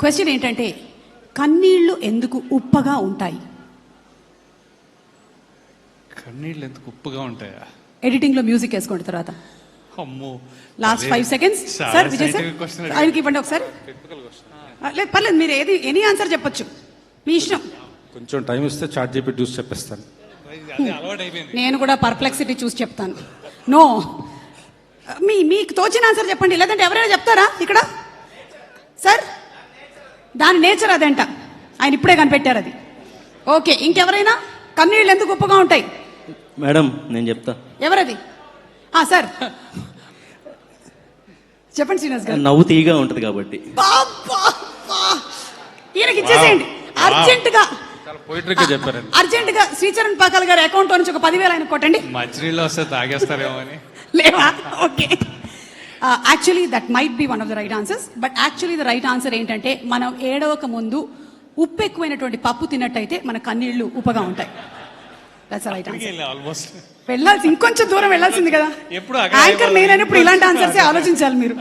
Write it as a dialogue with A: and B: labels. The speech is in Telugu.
A: క్వశ్చన్ ఏంటంటే కన్నీళ్ళు ఎందుకు ఉప్పగా ఉంటాయి?
B: కన్నీళ్ళు ఎందుకు ఉప్పుగా ఉంటాయా?
A: ఎడిటింగ్లో మ్యూజిక్ వేసుకోండి తర్వాత.
B: అమ్మో
A: last five seconds sir Vijay sir ఆయనకి ఇవ్వండి ఒకసారి. లేదు పర్లేదు మీరు ఏది ఎనీ ఆన్సర్ చెప్పొచ్చు. మీ ఇష్టం.
C: కొంచెం టైం ఇస్తే చాట్ జీపీ చూసి చెప్పేస్తాను.
B: అదే అలవాటు అయిపోయింది.
A: నేను కూడా పర్ప్లెక్సిటీ చూసి చెప్తాను. నో మీ మీకు తోచిన ఆన్సర్ చెప్పండి లేదంటే ఎవరైనా చెప్తారా ఇక్కడ? సార్ దాని నేచర్ అదంట. ఆయన ఇప్పుడే కనిపెట్టారు అది. ఓకే ఇంకెవరైనా? కన్నీళ్ళు ఎందుకు ఉప్పగా ఉంటాయి?
D: మేడం నేను చెప్తా.
A: ఎవరది? ఆ సార్. చెప్పండి శ్రీనివాస్ గారు.
D: నవ్వు తీగా ఉంటది కాబట్టి.
A: ఈయనకి ఇచ్చేసేయండి.
C: అర్జెంట్గా చెప్పారండి.
A: అర్జెంట్గా శ్రీచరణ్ పాకాల గారి అకౌంట్ నుంచి ఒక పదివేలు ఆయన కొట్టండి.
B: మంచినీళ్ళు వస్తే తాగేస్తారేమో అని.
A: లేవా? Okay. Actually that might be one of the right answers but actually the right answer ఏంటంటే మనం ఏడవక ముందు ఉప్పు ఎక్కువైనటువంటి పప్పు తిన్నట్టయితే మన కన్నీళ్ళు ఉప్పగా ఉంటాయి. దట్స్ రైట్ ఆన్సర్
B: ఆల్మోస్ట్
A: వెళ్ళాల్సి ఇంకొంచెం దూరం వెళ్ళాల్సింది కదా. యాంకర్ నేనైనప్పుడు ఇలాంటి ఆన్సర్సే ఆలోచించాలి మీరు.